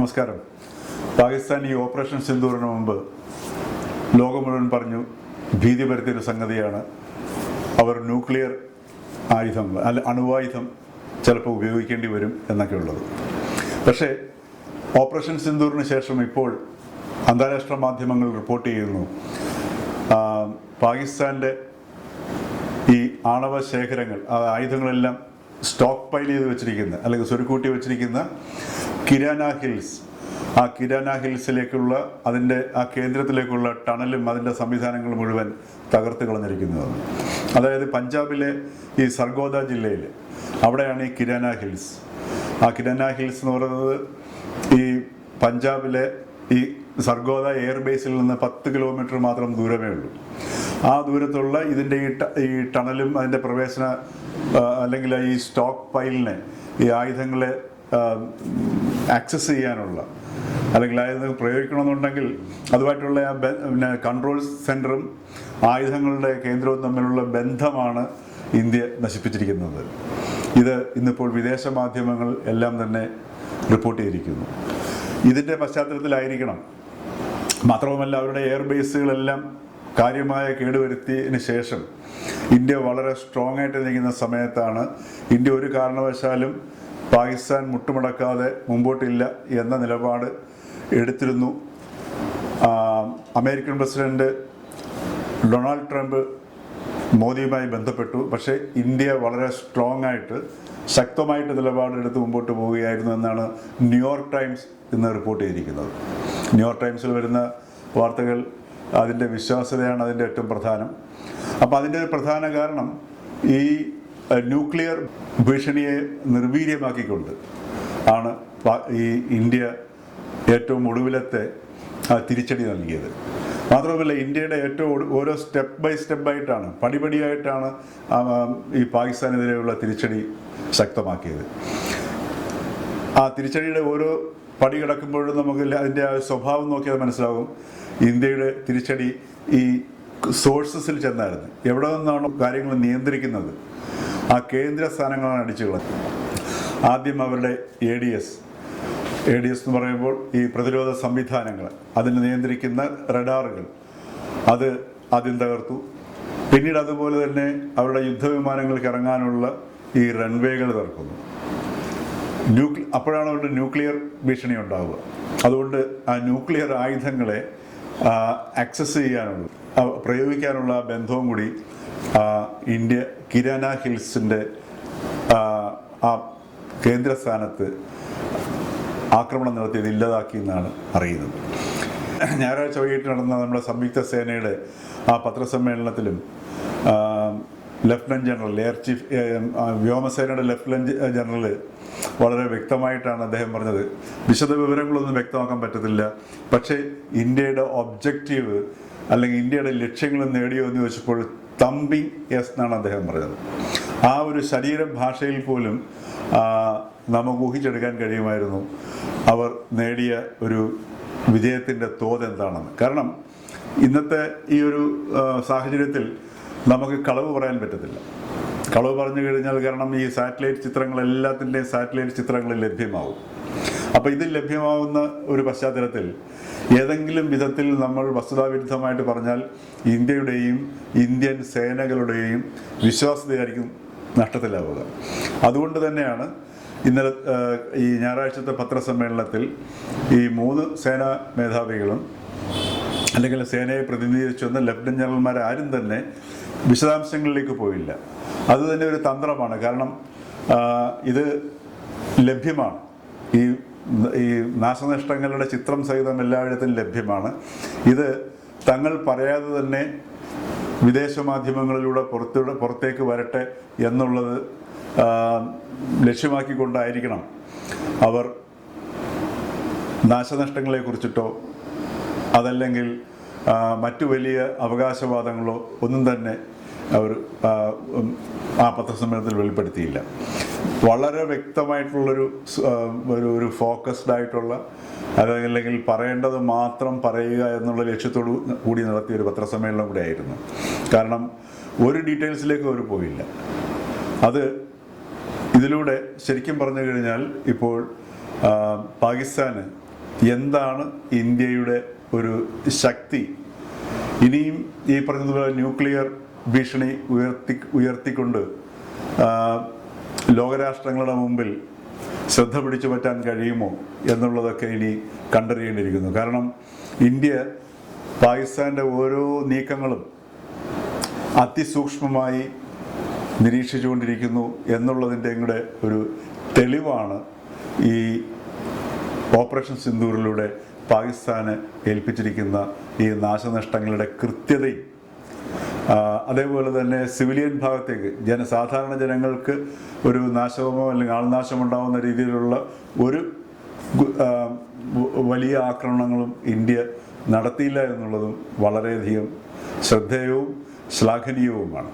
നമസ്കാരം. പാകിസ്ഥാൻ ഈ ഓപ്പറേഷൻ സിന്ദൂറിന് മുമ്പ് ലോകം മുഴുവൻ പറഞ്ഞു ഭീതി പരത്തിയൊരു സംഗതിയാണ്. അവർ ന്യൂക്ലിയർ ആയുധങ്ങൾ അല്ല അണുവായുധം ചിലപ്പോൾ ഉപയോഗിക്കേണ്ടി വരും എന്നൊക്കെ ഉള്ളത് പക്ഷേ ഓപ്പറേഷൻ സിന്ദൂറിന് ശേഷം ഇപ്പോൾ അന്താരാഷ്ട്ര മാധ്യമങ്ങൾ റിപ്പോർട്ട് ചെയ്യുന്നു പാകിസ്ഥാന്റെ ഈ ആണവ ശേഖരങ്ങൾ ആയുധങ്ങളെല്ലാം സ്റ്റോക്ക് പൈൽ ചെയ്ത് വെച്ചിരിക്കുന്ന അല്ലെങ്കിൽ സ്വരുക്കൂട്ടി വെച്ചിരിക്കുന്ന കിരാന ഹിൽസ്. ആ കിരാന ഹിൽസിലേക്കുള്ള അതിന്റെ ആ കേന്ദ്രത്തിലേക്കുള്ള ടണലും അതിന്റെ സംവിധാനങ്ങളും മുഴുവൻ തകർത്ത് കളഞ്ഞിരിക്കുന്നതാണ്. അതായത് പഞ്ചാബിലെ ഈ സർഗോദ ജില്ലയിൽ അവിടെയാണ് ഈ കിരാന ഹിൽസ്. ആ കിരാന ഹിൽസ് എന്ന് പറയുന്നത് ഈ പഞ്ചാബിലെ ഈ സർഗോദ എയർബേസിൽ നിന്ന് പത്ത് കിലോമീറ്റർ മാത്രം ദൂരമേ ഉള്ളൂ. ആ ദൂരത്തുള്ള ഇതിന്റെ ഈ ഈ ടണലും അതിന്റെ പ്രവേശന അല്ലെങ്കിൽ ഈ സ്റ്റോക്ക് പൈലിനെ ഈ ആയുധങ്ങളെ ആക്സസ് ചെയ്യാനുള്ള അല്ലെങ്കിൽ ആയുധങ്ങൾ പ്രയോഗിക്കണമെന്നുണ്ടെങ്കിൽ അതുമായിട്ടുള്ള ആ പിന്നെ കൺട്രോൾ സെന്ററും ആയുധങ്ങളുടെ കേന്ദ്രവും തമ്മിലുള്ള ബന്ധമാണ് ഇന്ത്യ നശിപ്പിച്ചിരിക്കുന്നത്. ഇത് ഇന്നിപ്പോൾ വിദേശ മാധ്യമങ്ങൾ എല്ലാം തന്നെ റിപ്പോർട്ട് ചെയ്തിരിക്കുന്നു. ഇതിന്റെ പശ്ചാത്തലത്തിലായിരിക്കണം. മാത്രവുമല്ല അവരുടെ എയർബേസുകളെല്ലാം കാര്യമായ കേടുവരുത്തിയതിന് ശേഷം ഇന്ത്യ വളരെ സ്ട്രോങ് ആയിട്ട് നിൽക്കുന്ന സമയത്താണ് ഇന്ത്യ ഒരു കാരണവശാലും പാകിസ്ഥാൻ മുട്ടുമടക്കാതെ മുമ്പോട്ടില്ല എന്ന നിലപാട് എടുത്തിരുന്നു. അമേരിക്കൻ പ്രസിഡന്റ് ഡൊണാൾഡ് ട്രംപ് മോദിയുമായി ബന്ധപ്പെട്ടു. പക്ഷേ ഇന്ത്യ വളരെ സ്ട്രോങ് ആയിട്ട് ശക്തമായിട്ട് നിലപാടെടുത്ത് മുമ്പോട്ട് പോവുകയായിരുന്നു എന്നാണ് ന്യൂയോർക്ക് ടൈംസ് ഇന്ന് റിപ്പോർട്ട് ചെയ്തിരിക്കുന്നത്. ന്യൂയോർക്ക് ടൈംസിൽ വരുന്ന വാർത്തകൾ അതിന്റെ വിശ്വാസ്യതയാണ് അതിന്റെ ഏറ്റവും പ്രധാനം. അപ്പോൾ അതിന്റെ ഒരു പ്രധാന കാരണം ഈ ന്യൂക്ലിയർ ഭീഷണിയെ നിർവീര്യമാക്കിക്കൊണ്ട് ആണ് ഈ ഇന്ത്യ ഏറ്റവും ഒടുവിലത്തെ തിരിച്ചടി നൽകിയത്. മാത്രമല്ല ഇന്ത്യയുടെ ഏറ്റവും ഓരോ സ്റ്റെപ്പ് ബൈ സ്റ്റെപ്പ് ആയിട്ടാണ് പടിപടിയായിട്ടാണ് ഈ പാകിസ്ഥാനെതിരെയുള്ള തിരിച്ചടി ശക്തമാക്കിയത്. ആ തിരിച്ചടിയുടെ ഓരോ പടി കിടക്കുമ്പോഴും നമുക്ക് അതിന്റെ ആ സ്വഭാവം നോക്കിയാൽ മനസ്സിലാകും ഇന്ത്യയുടെ തിരിച്ചടി ഈ സോഴ്സസിൽ ചെന്നായിരുന്നു. എവിടെ നിന്നാണോ കാര്യങ്ങൾ നിയന്ത്രിക്കുന്നത്. ആ കേന്ദ്ര സ്ഥാനങ്ങളാണ് അടിച്ചു കളഞ്ഞത്. ആദ്യം അവരുടെ A D S A D S എന്ന് പറയുമ്പോൾ ഈ പ്രതിരോധ സംവിധാനങ്ങൾ അതിനെ നിയന്ത്രിക്കുന്ന റഡാറുകൾ. അത് ആദ്യം തകർത്തു. പിന്നീട് അതുപോലെ തന്നെ അവരുടെ യുദ്ധവിമാനങ്ങൾക്ക് ഇറങ്ങാനുള്ള ഈ റൺവേകൾ തകർക്കുന്നു. ന്യൂക്ലി അപ്പോഴാണ് അവരുടെ ന്യൂക്ലിയർ ഭീഷണി ഉണ്ടാവുക. അതുകൊണ്ട് ആ ന്യൂക്ലിയർ ആയുധങ്ങളെ ആക്സസ് ചെയ്യാനുള്ള പ്രയോഗിക്കാനുള്ള ബന്ധവും കൂടി ഇന്ത്യ കിരാന ഹിൽസിന്റെ ആ കേന്ദ്രസ്ഥാനത്ത് ആക്രമണം നടത്തിയത് ഇല്ലാതാക്കി എന്നാണ് അറിയുന്നത്. ഞായറാഴ്ച വൈകിട്ട് നടന്ന നമ്മുടെ സംയുക്ത സേനയുടെ ആ പത്രസമ്മേളനത്തിലും ലഫ്റ്റനന്റ് ജനറൽ എയർ ചീഫ് വ്യോമസേനയുടെ ലെഫ്റ്റനന്റ് ജനറൽ വളരെ വ്യക്തമായിട്ടാണ് അദ്ദേഹം പറഞ്ഞത്. വിശദ വിവരങ്ങളൊന്നും വ്യക്തമാക്കാൻ പറ്റത്തില്ല. പക്ഷേ ഇന്ത്യയുടെ ഒബ്ജക്റ്റീവ് അല്ലെങ്കിൽ ഇന്ത്യയുടെ ലക്ഷ്യങ്ങൾ നേടിയോ എന്ന് ചോദിച്ചപ്പോൾ തമ്പി എസ് എന്നാണ് അദ്ദേഹം പറഞ്ഞത്. ആ ഒരു ശരീരഭാഷയിൽ പോലും നമുക്ക് ഊഹിച്ചെടുക്കാൻ കഴിയുമായിരുന്നു അവർ നേടിയ ഒരു വിജയത്തിന്റെ തോത് എന്താണെന്ന്. കാരണം ഇന്നത്തെ ഈ ഒരു സാഹചര്യത്തിൽ നമുക്ക് കളവ് പറയാൻ പറ്റത്തില്ല. കളവ് പറഞ്ഞു കഴിഞ്ഞാൽ കാരണം ഈ സാറ്റലൈറ്റ് ചിത്രങ്ങൾ എല്ലാത്തിന്റെയും സാറ്റലൈറ്റ് ചിത്രങ്ങൾ ലഭ്യമാവും. അപ്പോൾ ഇത് ലഭ്യമാവുന്ന ഒരു പശ്ചാത്തലത്തിൽ ഏതെങ്കിലും വിധത്തിൽ നമ്മൾ വസ്തുതാവിരുദ്ധമായിട്ട് പറഞ്ഞാൽ ഇന്ത്യയുടെയും ഇന്ത്യൻ സേനകളുടെയും വിശ്വാസ്യതയായിരിക്കും നഷ്ടത്തിലാവുക. അതുകൊണ്ട് തന്നെയാണ് ഇന്നലെ ഈ ഞായറാഴ്ചത്തെ പത്രസമ്മേളനത്തിൽ ഈ മൂന്ന് സേനാ മേധാവികളും അല്ലെങ്കിൽ സേനയെ പ്രതിനിധീകരിച്ചു വന്ന ലഫ്റ്റനന്റ് ജനറൽമാർ ആരും തന്നെ വിശദാംശങ്ങളിലേക്ക് പോയില്ല. അത് തന്നെ ഒരു തന്ത്രമാണ്. കാരണം ഇത് ലഭ്യമാണ്. ഈ ഈ നാശനഷ്ടങ്ങളുടെ ചിത്രം സഹിതം എല്ലായിടത്തും ലഭ്യമാണ്. ഇത് തങ്ങൾ പറയാതെ തന്നെ വിദേശ മാധ്യമങ്ങളിലൂടെ പുറത്തൂടെ പുറത്തേക്ക് വരട്ടെ എന്നുള്ളത് ലക്ഷ്യമാക്കിക്കൊണ്ടായിരിക്കണം അവർ നാശനഷ്ടങ്ങളെ കുറിച്ചിട്ടോ അതല്ലെങ്കിൽ മറ്റു വലിയ അവകാശവാദങ്ങളോ ഒന്നും തന്നെ അവർ ആ, പത്രസമ്മേളനത്തിൽ വെളിപ്പെടുത്തിയില്ല. വളരെ വ്യക്തമായിട്ടുള്ളൊരു ഒരു ഒരു ഫോക്കസ്ഡ് ആയിട്ടുള്ള അതല്ലെങ്കിൽ പറയേണ്ടത് മാത്രം പറയുക എന്നുള്ള ലക്ഷ്യത്തോടു കൂടി നടത്തിയ ഒരു പത്രസമ്മേളനം കൂടെ ആയിരുന്നു കാരണം ഒരു ഡീറ്റെയിൽസിലേക്ക് അവർ പോയില്ല. അത് ഇതിലൂടെ ശരിക്കും പറഞ്ഞു കഴിഞ്ഞാൽ ഇപ്പോൾ പാകിസ്ഥാന് എന്താണ് ഇന്ത്യയുടെ ഒരു ശക്തി? ഇനിയും ഈ പറഞ്ഞതുപോലെ ന്യൂക്ലിയർ ഭീഷണി ഉയർത്തി ഉയർത്തിക്കൊണ്ട് ലോകരാഷ്ട്രങ്ങളുടെ മുമ്പിൽ ശ്രദ്ധ പിടിച്ചു പറ്റാൻ കഴിയുമോ എന്നുള്ളതൊക്കെ ഇനി കണ്ടറിയേണ്ടിയിരിക്കുന്നു. കാരണം ഇന്ത്യ പാകിസ്ഥാന്റെ ഓരോ നീക്കങ്ങളും അതിസൂക്ഷ്മമായി നിരീക്ഷിച്ചുകൊണ്ടിരിക്കുന്നു എന്നുള്ളതിന്റെ കൂടെ ഒരു തെളിവാണ് ഈ ഓപ്പറേഷൻ സിന്ദൂറിലൂടെ പാകിസ്ഥാന് ഏൽപ്പിച്ചിരിക്കുന്ന ഈ നാശനഷ്ടങ്ങളുടെ കൃത്യതയും അതേപോലെ തന്നെ സിവിലിയൻ ഭാഗത്തേക്ക് ജനസാധാരണ ജനങ്ങൾക്ക് ഒരു നാശമോ അല്ലെങ്കിൽ ആൾനാശം ഉണ്ടാകുന്ന രീതിയിലുള്ള ഒരു വലിയ ആക്രമണങ്ങളും ഇന്ത്യ നടത്തിയില്ല എന്നുള്ളതും വളരെയധികം ശ്രദ്ധേയവും ശ്ലാഘനീയവുമാണ്.